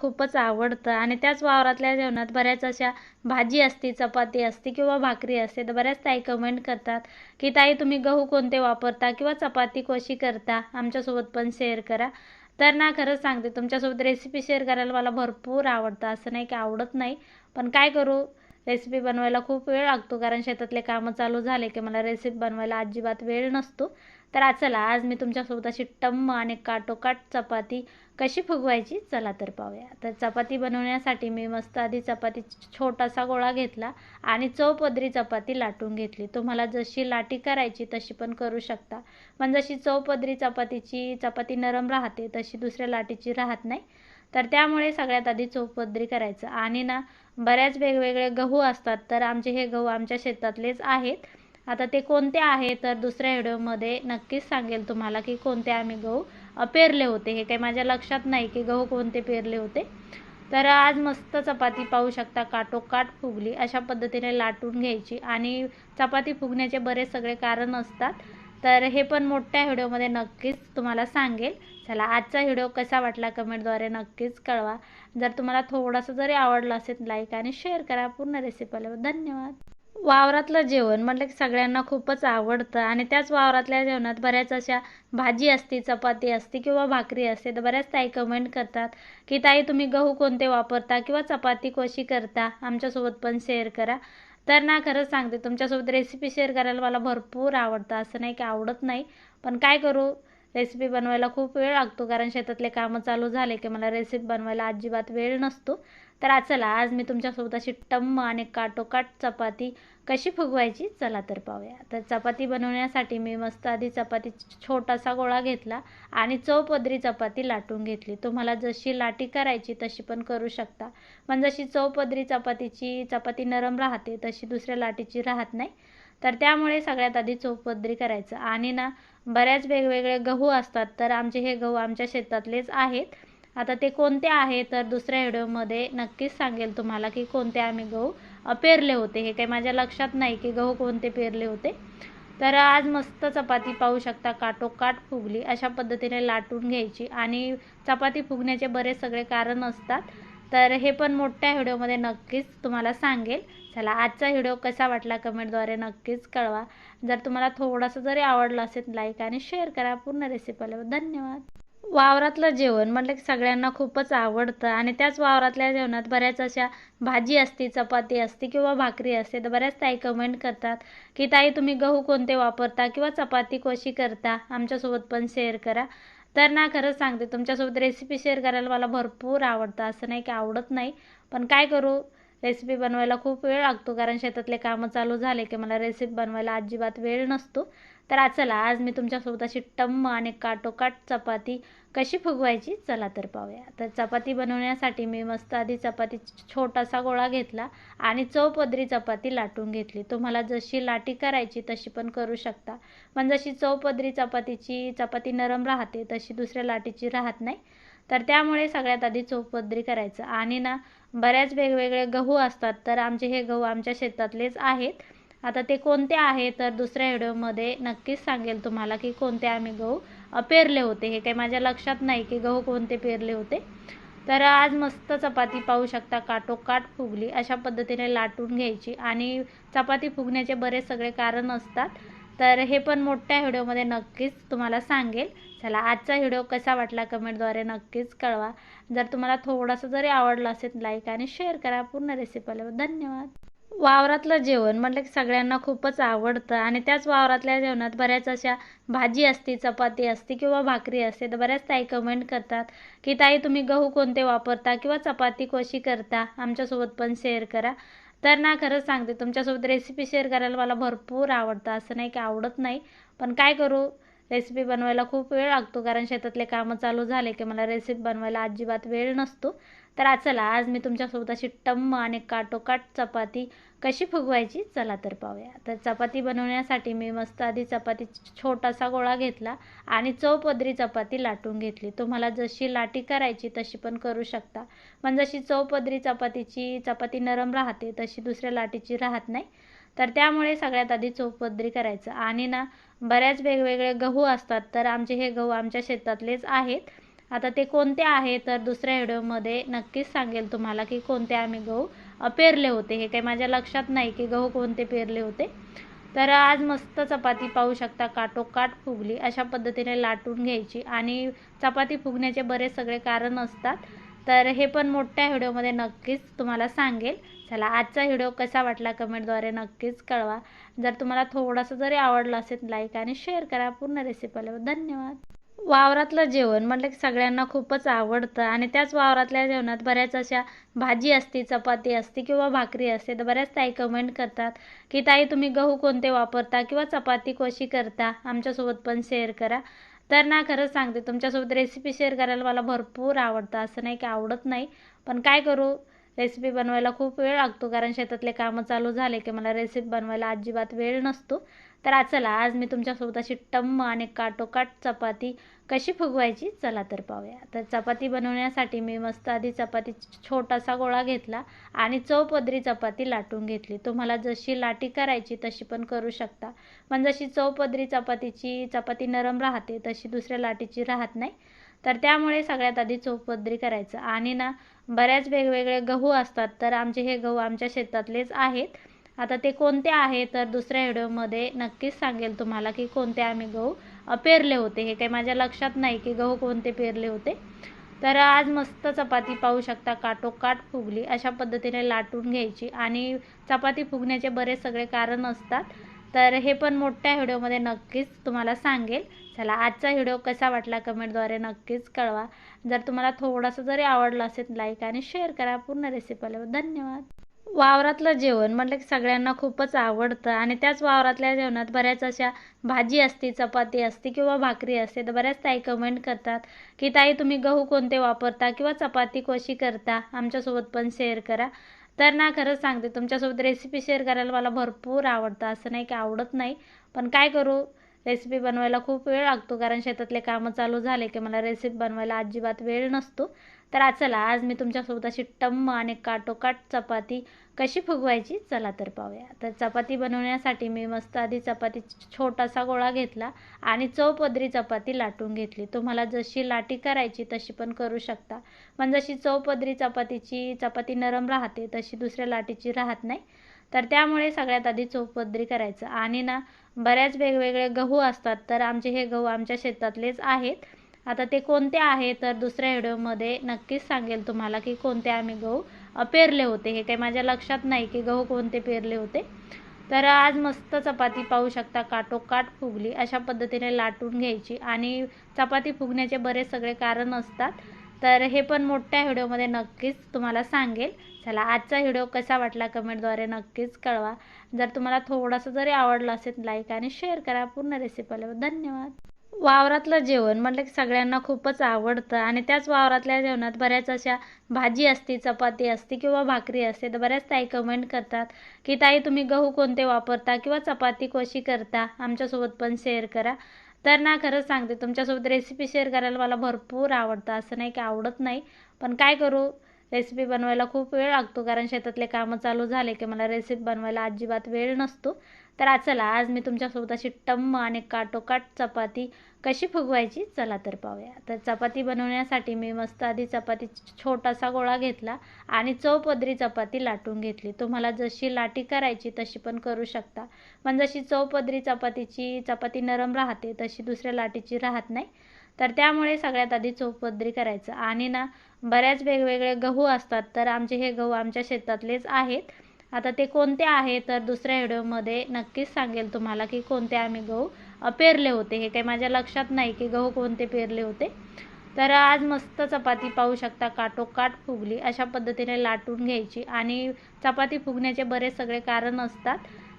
खूपच आवडतं. आणि त्याच वावरातल्या जेवणात बऱ्याच अशा भाजी असते चपाती असते किंवा भाकरी असते तर बऱ्याच ताई कमेंट करतात की ताई तुम्ही गहू कोणते वापरता किंवा चपाती कशी करता? आमच्यासोबत पण शेअर करा. तर ना खरंच सांगते तुमच्यासोबत रेसिपी शेअर करायला मला भरपूर आवडतं. असं नाही की आवडत नाही पण काय करू? रेसिपी बनवायला खूप वेळ लागतो कारण शेतातले कामं चालू झाले की मला रेसिपी बनवायला अजिबात वेळ नसतो. तर आज चला आज मी तुमच्यासोबत अशी टम्म आणि काटोकाट चपाती कशी फुगवायची? चला तर पाहूया. तर चपाती बनवण्यासाठी मी मस्त आधी चपाती छोटासा गोळा घेतला आणि चौपदरी चपाती लाटून घेतली. तुम्हाला जशी लाटी करायची तशी पण करू शकता. पण जशी चौपदरी चपातीची चपाती नरम राहते तशी दुसऱ्या लाटीची राहत नाही. तर त्यामुळे सगळ्यात आधी चौपदरी करायचं. आणि ना बऱ्याच वेगवेगळे गहू असतात तर आमचे हे गहू आमच्या शेतातलेच आहेत. आता ते कोणते आहे? तर दुसऱ्या व्हिडिओमध्ये नक्कीच सांगेल तुम्हाला की कोणते आम्ही गहू पेरले होते. हे काही माझ्या लक्षात नाही की गहू कोणते पेरले होते. तर आज मस्त चपाती पाहू शकता काटोकाट फुगली. अशा पद्धतीने लाटून घ्यायची आणि चपाती फुगण्याचे बरेच सगळे कारण असतात. तर हे पण मोठ्या व्हिडिओमध्ये नक्कीच तुम्हाला सांगेल. चला आजचा व्हिडिओ कसा वाटला कमेंटद्वारे नक्कीच कळवा. जर तुम्हाला थोडंसं जरी आवडलं असेल लाईक आणि शेअर करा. पूर्ण रेसिपीला धन्यवाद. वावरातलं जेवण म्हटलं की सगळ्यांना खूपच आवडतं. आणि त्याच वावरातल्या जेवणात बऱ्याच अशा भाजी असते चपाती असते किंवा भाकरी असते तर बऱ्याच ताई कमेंट करतात की ताई तुम्ही गहू कोणते वापरता किंवा चपाती कशी करता? आमच्यासोबत पण शेअर करा. तर ना खरंच सांगते तुमच्यासोबत रेसिपी शेअर करायला मला भरपूर आवडतं. असं नाही की आवडत नाही पण काय करू? रेसिपी बनवायला खूप वेळ लागतो कारण शेतातले कामं चालू झाले की मला रेसिपी बनवायला अजिबात वेळ नसतो. तर चला आज मी तुमच्यासोबत अशी टम्म आणि काटोकाट चपाती कशी फुगवायची चला तर पाहूया. तर चपाती बनवण्यासाठी मी मस्त आधी चपाती छोटासा गोळा घेतला आणि चौपदरी चपाती लाटून घेतली. तुम्हाला जशी लाटी करायची तशी पण करू शकता. पण जशी चौपदरी चपातीची चपाती नरम राहते तशी दुसऱ्या लाटीची राहत नाही. तर त्यामुळे सगळ्यात आधी चौपदरी करायचं. आणि ना बऱ्याच वेगवेगळे गहू असतात तर आमचे हे गहू आमच्या शेतातलेच आहेत. आता ते कोणते आहे तर दुसऱ्या व्हिडिओमध्ये नक्कीच सांगेल तुम्हाला की कोणते आम्ही गहू पेरले होते. हे काही माझ्या लक्षात नाही की गहू कोणते पेरले होते. तर आज मस्त चपाती पाहू शकता काटोकाट फुगली. अशा पद्धतीने लाटून घ्यायची आणि चपाती फुगण्याचे बरेच सगळे कारण असतात. तर हे पण मोठ्या व्हिडिओमध्ये नक्कीच तुम्हाला सांगेल. चला आजचा व्हिडिओ कसा वाटला कमेंटद्वारे नक्कीच कळवा. जर तुम्हाला थोडंसं जरी आवडलं असेल लाईक आणि शेअर करा. पूर्ण रेसिपीला धन्यवाद. वावरातलं जेवण म्हटलं की सगळ्यांना खूपच आवडतं. आणि त्याच वावरातल्या जेवणात बऱ्याच अशा भाजी असते चपाती असते किंवा भाकरी असते तर बऱ्याच ताई कमेंट करतात की ताई तुम्ही गहू कोणते वापरता किंवा चपाती कशी करता? आमच्यासोबत पण शेअर करा. तर ना खरंच सांगते तुमच्यासोबत रेसिपी शेअर करायला मला भरपूर आवडतं. असं नाही की आवडत नाही पण काय करू? रेसिपी बनवायला खूप वेळ लागतो कारण शेतातले कामं चालू झाले की मला रेसिपी बनवायला अजिबात वेळ नसतो. तर चला आज मी तुमच्यासोबत अशी टम्म आणि काटोकाट चपाती कशी फुगवायची चला तर पाहूया. तर चपाती बनवण्यासाठी मी मस्त आधी चपाती छोटासा गोळा घेतला आणि चौपदरी चपाती लाटून घेतली. तुम्हाला जशी लाटी करायची तशी पण करू शकता. पण जशी चौपदरी चपातीची चपाती नरम राहते तशी दुसऱ्या लाटीची राहत नाही. तर त्यामुळे सगळ्यात आधी चौपदरी करायचं. आणि ना बऱ्याच वेगवेगळे गहू असतात तर आमचे हे गहू आमच्या शेतातलेच आहेत. आता ते कोणते आहे तर दुसऱ्या व्हिडिओमध्ये नक्कीच सांगेल तुम्हाला की कोणते आम्ही गहू पेरले होते. हे काही माझ्या लक्षात नाही की गहू कोणते पेरले होते. तर आज मस्त चपाती पाहू शकता काटोकाट फुगली अशा पद्धतीने लाटून घ्यायची आणि चपाती फुगण्याचे बरेच सगळे कारण असतात. तर हे पण मोठ्या व्हिडिओमध्ये नक्कीच तुम्हाला सांगेल. चला आजचा व्हिडिओ कसा वाटला कमेंटद्वारे नक्कीच कळवा. जर तुम्हाला थोडंसं जरी आवडलं असेल लाईक आणि शेअर करा. पूर्ण रेसिपीला धन्यवाद. वावरातलं जेवण म्हटलं की सगळ्यांना खूपच आवडतं. आणि त्याच वावरातल्या जेवणात बऱ्याच अशा भाजी असते चपाती असते किंवा भाकरी असते तर बऱ्याच ताई कमेंट करतात की ताई तुम्ही गहू कोणते वापरता किंवा चपाती कशी करता? आमच्यासोबत पण शेअर करा. तर ना खरंच सांगते तुमच्यासोबत रेसिपी शेअर करायला मला भरपूर आवडतं. असं नाही की आवडत नाही पण काय करू? रेसिपी बनवायला खूप वेळ लागतो कारण शेतातले कामं चालू झाले की मला रेसिपी बनवायला अजिबात वेळ नसतो. तर आज चला आज मी तुमच्यासोबत अशी टम्म आणि काटोकाट चपाती कशी फुगवायची चला तर पाहूया. तर चपाती बनवण्यासाठी मी मस्त आधी चपाती छोटासा गोळा घेतला आणि चौपदरी चपाती लाटून घेतली. तुम्हाला जशी लाटी करायची तशी पण करू शकता. पण जशी चौपदरी चपातीची चपाती नरम राहते तशी दुसऱ्या लाटीची राहत नाही. तर त्यामुळे सगळ्यात आधी चौपदरी करायचं. आणि ना बऱ्याच वेगवेगळे गहू असतात तर आमचे हे गहू आमच्या शेतातलेच आहेत. आता ते कोणते आहे तर दुसऱ्या व्हिडिओमध्ये नक्कीच सांगेल तुम्हाला की कोणते आम्ही गहू पेरले होते. हे काही माझ्या लक्षात नाही की गहू कोणते पेरले होते. तर आज मस्त चपाती पाहू शकता. काटोकाट फुगली अशा पद्धतीने लाटून घ्यायची. आणि चपाती फुगण्याचे बरेच सगळे कारण असतात. तर हे पण मोठ्या व्हिडिओमध्ये नक्कीच तुम्हाला सांगेल. चला आजचा व्हिडिओ कसा वाटला कमेंटद्वारे नक्कीच कळवा. जर तुम्हाला थोडासा जरी आवडला असेल लाईक आणि शेअर करा. पूर्ण रेसिपीला धन्यवाद. वावरातलं जेवण म्हटलं की सगळ्यांना खूपच आवडतं. आणि त्याच वावरातल्या जेवणात बऱ्याच अशा भाजी असते चपाती असते किंवा भाकरी असते. तर बऱ्याच ताई कमेंट करतात की ताई तुम्ही गहू कोणते वापरता किंवा चपाती कशी करता? आमच्यासोबत पण शेअर करा. तर ना खरंच सांगते तुमच्यासोबत रेसिपी शेअर करायला मला भरपूर आवडतं. असं नाही की आवडत नाही पण काय करू? रेसिपी बनवायला खूप वेळ लागतो कारण शेतातले कामं चालू झाले की मला रेसिपी बनवायला अजिबात वेळ नसतो. तर आज चला आज मी तुमच्यासोबत अशी टम्म आणि काटोकाट चपाती कशी फुगवायची चला तर पाहूया. तर चपाती बनवण्यासाठी मी मस्त आधी चपाती छोटासा गोळा घेतला आणि चौपदरी चपाती लाटून घेतली. तुम्हाला जशी लाटी करायची तशी पण करू शकता. पण जशी चौपदरी चपातीची चपाती नरम राहते तशी दुसऱ्या लाटीची राहत नाही. तर त्यामुळे सगळ्यात आधी चौपदरी करायचं. आणि ना बऱ्याच वेगवेगळे गहू असतात तर आमचे हे गहू आमच्या शेतातलेच आहेत. आता ते कोणते आहे तर दुसऱ्या व्हिडिओमध्ये नक्कीच सांगेल तुम्हाला की कोणते आम्ही गहू पेरले होते. हे काही माझ्या लक्षात नाही की गहू कोणते पेरले होते. तर आज मस्त चपाती पाहू शकता काटोकाट फुगली. अशा पद्धतीने लाटून घ्यायची आणि चपाती फुगण्याचे बरेच सगळे कारण असतात. तर हे पण मोठ्या व्हिडिओमध्ये नक्कीच तुम्हाला सांगेल. चला आजचा व्हिडिओ कसा वाटला कमेंटद्वारे नक्कीच कळवा. जर तुम्हाला थोडंसं जरी आवडलं असेल लाईक आणि शेअर करा. पूर्ण रेसिपीला धन्यवाद. वावरातलं जेवण म्हटलं की सगळ्यांना खूपच आवडतं. आणि त्याच वावरातल्या जेवणात बऱ्याच अशा भाजी असते चपाती असते किंवा भाकरी असते तर बऱ्याच ताई कमेंट करतात की ताई तुम्ही गहू कोणते वापरता किंवा चपाती कशी करता? आमच्यासोबत पण शेअर करा. तर ना खरंच सांगते तुमच्यासोबत रेसिपी शेअर करायला मला भरपूर आवडतं. असं नाही की आवडत नाही पण काय करू? रेसिपी बनवायला खूप वेळ लागतो कारण शेतातले कामं चालू झाले की मला रेसिपी बनवायला अजिबात वेळ नसतो. तर आज चला आज मी तुमच्यासोबत अशी टम्म आणि काटोकाट चपाती कशी फुगवायची? चला तर पाहूया. तर चपाती बनवण्यासाठी मी मस्त आधी चपाती छोटासा गोळा घेतला आणि चौपदरी चपाती लाटून घेतली. तुम्हाला जशी लाटी करायची तशी पण करू शकता. पण जशी चौपदरी चपातीची चपाती नरम राहते तशी दुसऱ्या लाटीची राहत नाही. तर त्यामुळे सगळ्यात आधी चौपदरी करायचं. आणि ना बऱ्याच वेगवेगळे गहू असतात तर आमचे हे गहू आमच्या शेतातलेच आहेत. आता ते कोणते आहे? तर दुसऱ्या व्हिडिओमध्ये नक्कीच सांगेल तुम्हाला की कोणते आम्ही गहू पेरले होते. हे काही माझ्या लक्षात नाही की गहू कोणते पेरले होते. तर आज मस्त चपाती पाहू शकता. काटोकाट फुगली. अशा पद्धतीने लाटून घ्यायची. आणि चपाती फुगण्याचे बरेच सगळे कारण असतात. तर हे पण मोठ्या व्हिडिओमध्ये नक्कीच तुम्हाला सांगेल. चला आजचा व्हिडिओ कसा वाटला कमेंटद्वारे नक्कीच कळवा. जर तुम्हाला थोडंसं जरी आवडलं असेल लाईक आणि शेअर करा. पूर्ण रेसिपीला धन्यवाद. वावरातलं जेवण म्हटलं की सगळ्यांना खूपच आवडतं. आणि त्याच वावरातल्या जेवणात बऱ्याच अशा भाजी असते चपाती असते किंवा भाकरी असते तर बऱ्याच ताई कमेंट करतात की ताई तुम्ही गहू कोणते वापरता किंवा चपाती कशी करता? आमच्यासोबत पण शेअर करा. तर ना खरंच सांगते तुमच्यासोबत रेसिपी शेअर करायला मला भरपूर आवडतं. असं नाही की आवडत नाही पण काय करू? रेसिपी बनवायला खूप वेळ लागतो कारण शेतातले कामं चालू झाले की मला रेसिपी बनवायला अजिबात वेळ नसतो. तर आज चला आज मी तुमच्यासोबत अशी टम्म आणि काटोकाट चपाती कशी फुगवायची? चला तर पाहूया. तर चपाती बनवण्यासाठी मी मस्त आधी चपाती छोटासा गोळा घेतला आणि चौपदरी चपाती लाटून घेतली. तुम्हाला जशी लाटी करायची तशी पण करू शकता. पण जशी चौपदरी चपातीची चपाती नरम राहते तशी दुसऱ्या लाटीची राहत नाही. तर त्यामुळे सगळ्यात आधी चौपदरी करायचं. आणि ना बऱ्याच वेगवेगळे गहू असतात तर आमचे हे गहू आमच्या शेतातलेच आहेत. आता ते कोणते आहे तर दुसऱ्या व्हिडिओमध्ये नक्कीच सांगेल तुम्हाला की कोणते आम्ही गहू पेरले होते. हे काही माझ्या लक्षात नाही की गहू कोणते पेरले होते. तर आज मस्त चपाती पाहू शकता. काटोकाट फुगली. अशा पद्धतीने लाटून घ्यायची. आणि चपाती फुगण्याचे बरेच सगळे कारण असतात.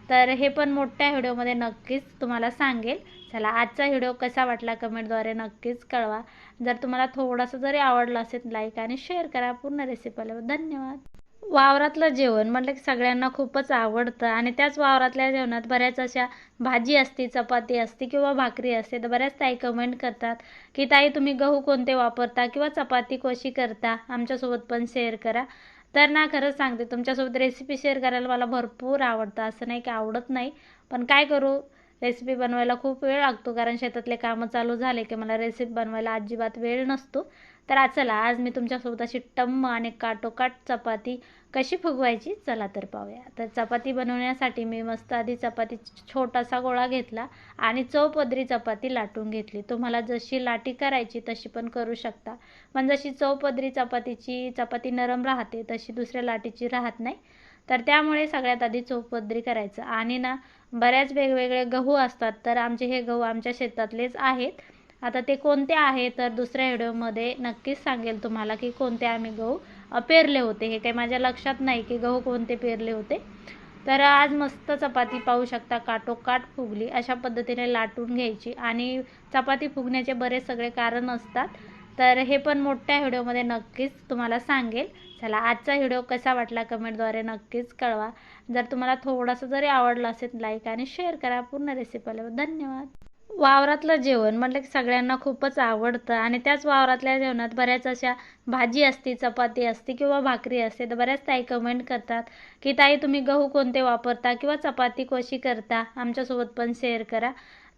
तर हे पण मोठ्या व्हिडिओमध्ये नक्कीच तुम्हाला सांगेल. चला आजचा व्हिडिओ कसा वाटला कमेंटद्वारे नक्कीच कळवा. जर तुम्हाला थोडंसं जरी आवडलं असेल लाईक आणि शेअर करा. पूर्ण रेसिपीला धन्यवाद. वावरातलं जेवण म्हटलं की सगळ्यांना खूपच आवडतं. आणि त्याच वावरातल्या जेवणात बऱ्याच अशा भाजी असते चपाती असते किंवा भाकरी असते तर बऱ्याच ताई कमेंट करतात की ताई तुम्ही गहू कोणते वापरता किंवा चपाती कशी करता? आमच्यासोबत पण शेअर करा. तर ना खरंच सांगते तुमच्यासोबत रेसिपी शेअर करायला मला भरपूर आवडतं. असं नाही की आवडत नाही पण काय करू? रेसिपी बनवायला खूप वेळ लागतो कारण शेतातले कामं चालू झाले की मला रेसिपी बनवायला अजिबात वेळ नसतो. तर आज चला आज मी तुमच्यासोबत अशी टम्म आणि काटोकाट चपाती कशी फुगवायची चला तर पाहूया. तर चपाती बनवण्यासाठी मी मस्त आधी चपाती छोटासा गोळा घेतला आणि चौपदरी चपाती लाटून घेतली. तुम्हाला जशी लाटी करायची तशी पण करू शकता. पण जशी चौपदरी चपातीची चपाती नरम राहते तशी दुसऱ्या लाटीची राहत नाही. तर त्यामुळे सगळ्यात आधी चौपदरी करायचं. आणि ना बऱ्याच वेगवेगळे गहू असतात तर आमचे हे गहू आमच्या शेतातलेच आहेत. आता ते कोणते आहे तर दुसऱ्या व्हिडिओमध्ये नक्कीच सांगेल तुम्हाला की कोणते आम्ही गहू पेरले होते. हे काही माझ्या लक्षात नाही की गहू कोणते पेरले होते. तर आज मस्त चपाती पाहू शकता. काटोकाट फुगली अशा पद्धतीने लाटून घ्यायची. आणि चपाती फुगण्याचे बरेच सगळे कारण असतात. तर हे पण मोठ्या व्हिडिओमध्ये नक्कीच तुम्हाला सांगेल. चला आजचा व्हिडिओ कसा वाटला कमेंटद्वारे नक्कीच कळवा. जर तुम्हाला थोडासा जरी आवडला असेल लाईक आणि शेअर करा. पूर्ण रेसिपीला धन्यवाद. वावरातलं जेवण म्हटलं की सगळ्यांना खूपच आवडतं. आणि त्याच वावरातल्या जेवणात बऱ्याच अशा भाजी असते चपाती असते किंवा भाकरी असते. तर बऱ्याच ताई कमेंट करतात की ताई तुम्ही गहू कोणते वापरता किंवा चपाती कशी करता? आमच्यासोबत पण शेअर करा.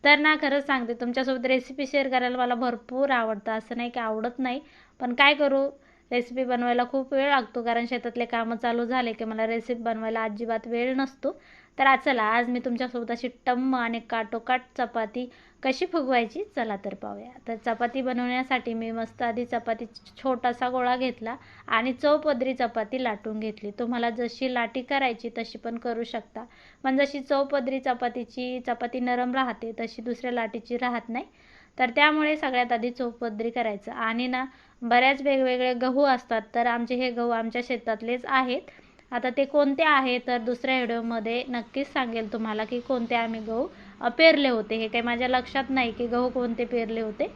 तर ना खरंच सांगते तुमच्यासोबत रेसिपी शेअर करायला मला भरपूर आवडतं. असं नाही की आवडत नाही पण काय करू? रेसिपी बनवायला खूप वेळ लागतो कारण शेतातले कामं चालू झाले की मला रेसिपी बनवायला अजिबात वेळ नसतो. तर आज चला आज मी तुमच्यासोबत अशी टम्म आणि काटोकाट चपाती कशी फुगवायची चला तर पाहूया. तर चपाती बनवण्यासाठी मी मस्त आधी चपाती छोटासा गोळा घेतला आणि चौपदरी चपाती लाटून घेतली. तुम्हाला जशी लाटी करायची तशी पण करू शकता. पण जशी चौपदरी चपातीची चपाती नरम राहते तशी दुसऱ्या लाटीची राहत नाही. तर त्यामुळे सगळ्यात आधी चौपदरी करायचं. आणि ना बऱ्याच वेगवेगळे गहू असतात तर आमचे हे गहू आमच्या शेतातलेच आहेत. आता ते कोणते आहे तर दुसऱ्या व्हिडिओमध्ये नक्कीच सांगेल तुम्हाला की कोणते आम्ही गहू पेरले होते. हे काही माझ्या लक्षात नाही की गहू कोणते पेरले होते.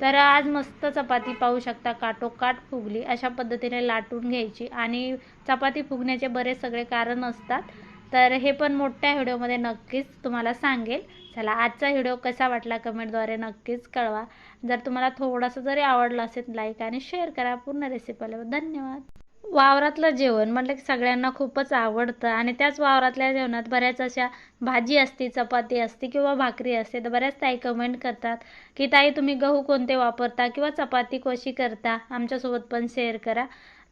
तर आज मस्त चपाती पाहू शकता काटोकाट फुगली. अशा पद्धतीने लाटून घ्यायची. आणि चपाती फुगण्याचे बरेच सगळे कारण असतात. तर हे पण मोठ्या व्हिडिओमध्ये नक्कीच तुम्हाला सांगेल. चला आजचा व्हिडिओ कसा वाटला कमेंटद्वारे नक्कीच कळवा. जर तुम्हाला थोडंसं जरी आवडलं असेल लाईक आणि शेअर करा. पूर्ण रेसिपीला धन्यवाद. वावरातलं जेवण म्हटलं की सगळ्यांना खूपच आवडतं. आणि त्याच वावरातल्या जेवणात बऱ्याच अशा भाजी असते चपाती असते किंवा भाकरी असते तर बऱ्याच ताई कमेंट करतात की ताई तुम्ही गहू कोणते वापरता किंवा चपाती कशी करता? आमच्यासोबत पण शेअर करा.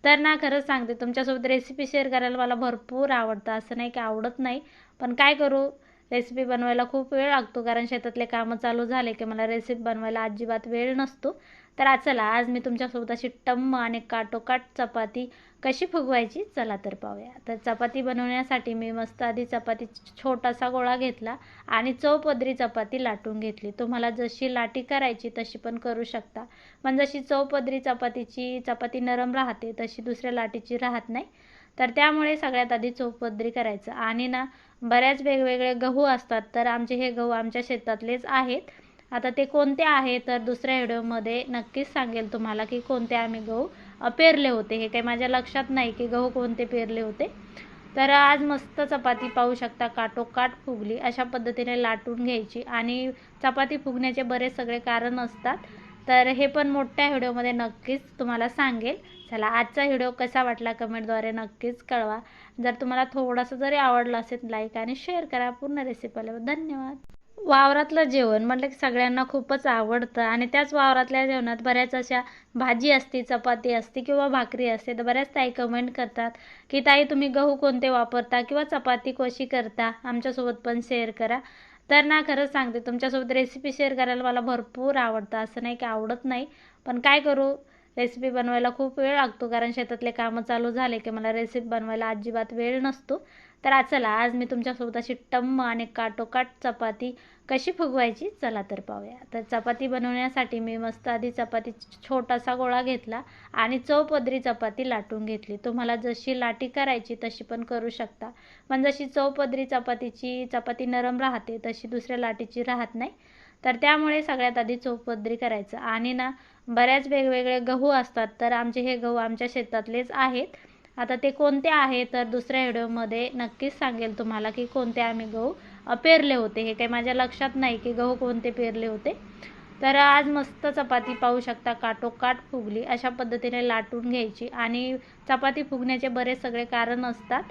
तर ना खरंच सांगते तुमच्यासोबत रेसिपी शेअर करायला मला भरपूर आवडतं. असं नाही की आवडत नाही पण काय करू? रेसिपी बनवायला खूप वेळ लागतो कारण शेतातले कामं चालू झाले की मला रेसिपी बनवायला अजिबात वेळ नसतो. तर आज चला आज मी तुमच्यासोबत अशी टम्म आणि काटोकाट चपाती कशी फुगवायची चला तर पाहूया. तर चपाती बनवण्यासाठी मी मस्त आधी चपाती छोटासा गोळा घेतला आणि चौपदरी चपाती लाटून घेतली. तुम्हाला जशी लाटी करायची तशी पण करू शकता. पण जशी चौपदरी चपातीची चपाती नरम राहते तशी दुसऱ्या लाटीची राहत नाही. तर त्यामुळे सगळ्यात आधी चौपदरी करायचं. आणि ना बऱ्याच वेगवेगळे गहू असतात तर आमचे हे गहू आमच्या शेतातलेच आहेत. आता ते कोणते आहे तर दुसऱ्या व्हिडिओमध्ये नक्कीच सांगेल तुम्हाला की कोणते आम्ही गहू पेरले होते. हे काही माझ्या लक्षात नाही की गहू कोणते पेरले होते. तर आज मस्त चपाती पाहू शकता काटोकाट फुगली अशा पद्धतीने लाटून घ्यायची. आणि चपाती फुगण्याचे बरेच सगळे कारण असतात. तर हे पण मोठ्या व्हिडिओमध्ये नक्कीच तुम्हाला सांगेल. चला आजचा व्हिडिओ कसा वाटला कमेंटद्वारे नक्कीच कळवा. जर तुम्हाला थोडंसं जरी आवडलं असेल लाईक आणि शेअर करा. पूर्ण रेसिपीला धन्यवाद. वावरातलं जेवण म्हटलं की सगळ्यांना खूपच आवडतं आणि त्याच वावरातल्या जेवणात बऱ्याच अशा भाजी असते चपाती असते किंवा भाकरी असते तर बऱ्याच ताई कमेंट करतात की ताई तुम्ही गहू कोणते वापरता किंवा चपाती कशी करता? आमच्यासोबत पण शेअर करा. तर ना खरंच सांगते तुमच्यासोबत रेसिपी शेअर करायला मला भरपूर आवडतं. असं नाही की आवडत नाही पण काय करू? रेसिपी बनवायला खूप वेळ लागतो कारण शेतातले कामं चालू झाले की मला रेसिपी बनवायला अजिबात वेळ नसतो. तर आज चला आज मी तुमच्यासोबत अशी टम्म आणि काटोकाट चपाती कशी फुगवायची चला तर पाहूया. तर चपाती बनवण्यासाठी मी मस्त आधी चपाती छोटासा गोळा घेतला आणि चौपदरी चपाती लाटून घेतली. तुम्हाला जशी लाटी करायची तशी पण करू शकता. पण जशी चौपदरी चपातीची चपाती नरम राहते तशी दुसऱ्या लाटीची राहत नाही. तर त्यामुळे सगळ्यात आधी चौपदरी करायचं. आणि ना बऱ्याच वेगवेगळे गहू असतात तर आमचे हे गहू आमच्या शेतातलेच आहेत. आता ते कोणते आहे तर दुसऱ्या व्हिडिओमध्ये नक्कीच सांगेल तुम्हाला की कोणते आम्ही गहू पेरले होते. हे काही माझ्या लक्षात नाही की गहू कोणते पेरले होते. तर आज मस्त चपाती पाहू शकता काटोकाट फुगली अशा पद्धतीने लाटून घ्यायची. आणि चपाती फुगण्याचे बरेच सगळे कारण असतात.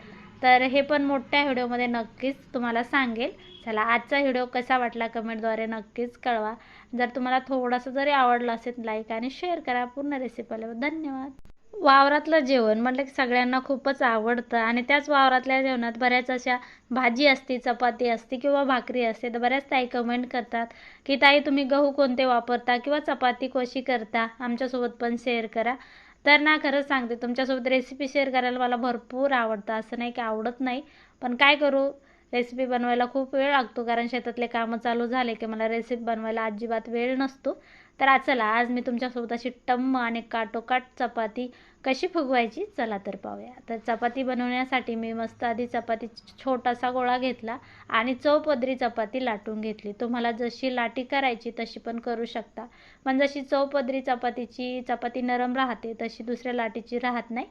तर हे पण मोठ्या व्हिडिओमध्ये नक्कीच तुम्हाला सांगेल. चला आजचा व्हिडिओ कसा वाटला कमेंटद्वारे नक्कीच कळवा. जर तुम्हाला थोडंसं जरी आवडलं असेल लाईक आणि शेअर करा पूर्ण रेसिपी आल्यावर धन्यवाद. वावरातलं जेवण म्हटलं की सगळ्यांना खूपच आवडतं आणि त्याच वावरातल्या जेवणात बऱ्याच अशा भाजी असते चपाती असते किंवा भाकरी असते तर बऱ्याच ताई कमेंट करतात की ताई तुम्ही गहू कोणते वापरता किंवा चपाती कशी करता? आमच्यासोबत पण शेअर करा. तर ना खरंच सांगते तुमच्यासोबत रेसिपी शेअर करायला मला भरपूर आवडतं. असं नाही की आवडत नाही पण काय करू? रेसिपी बनवायला खूप वेळ लागतो कारण शेतातले कामं चालू झाले की मला रेसिपी बनवायला अजिबात वेळ नसतो. तर आज चला आज मी तुमच्यासोबत अशी टम्म आणि काटोकाट चपाती कशी फुगवायची चला तर पाहूया. तर चपाती बनवण्यासाठी मी मस्त आधी चपाती छोटासा गोळा घेतला आणि चौपदरी चपाती लाटून घेतली. तुम्हाला जशी लाटी करायची तशी पण करू शकता. पण जशी चौपदरी चपातीची चपाती नरम राहते तशी दुसऱ्या लाटीची राहत नाही.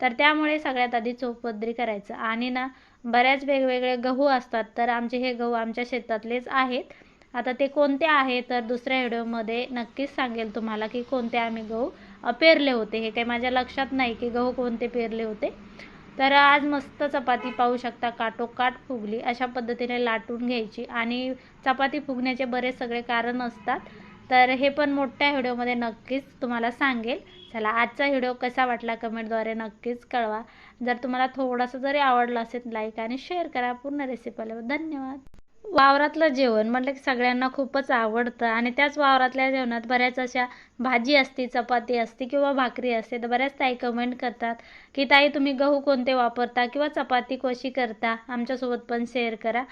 तर त्यामुळे सगळ्यात आधी चौपदरी करायचं. आणि ना बऱ्याच वेगवेगळे गहू असतात तर आमचे हे गहू आमच्या शेतातलेच आहेत. आता ते कोणते आहे तर दुसऱ्या व्हिडिओमध्ये नक्कीच सांगेल तुम्हाला की कोणते आम्ही गहू पेरले होते. हे काही माझ्या लक्षात नाही की गहू कोणते पेरले होते. तर आज मस्त चपाती पाहू शकता काटोकाट फुगली. अशा पद्धतीने लाटून घ्यायची. आणि चपाती फुगण्याचे बरेच सगळे कारण असतात. तर हे पण मोठ्या व्हिडिओमध्ये नक्कीच तुम्हाला सांगेल. चला आजचा व्हिडिओ कसा वाटला कमेंटद्वारे नक्कीच कळवा. जर तुम्हाला थोडंसं जरी आवडलं असेल लाईक आणि शेअर करा पूर्ण रेसिपीला धन्यवाद. वावरातलं जेवण म्हटलं की सगळ्यांना खूपच आवडतं आणि त्याच वावरातल्या जेवणात बऱ्याच अशा भाजी असते चपाती असते किंवा भाकरी असते तर बऱ्याच ताई कमेंट करतात की ताई तुम्ही गहू कोणते वापरता किंवा चपाती कशी करता? आमच्यासोबत पण शेअर करा.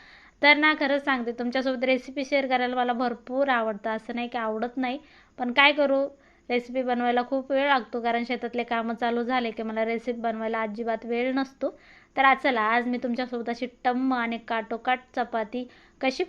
तर ना खरंच सांगते तुमच्यासोबत रेसिपी शेअर करायला मला भरपूर आवडतं. असं नाही की आवडत नाही पण काय करू? रेसिपी बनवायला खूप वेळ लागतो कारण शेतातले कामं चालू झाले की मला रेसिपी बनवायला अजिबात वेळ नसतो. तर आज चला आज मी तुमच्यासोबत अशी टम्म आणि काटोकाट चपाती कशी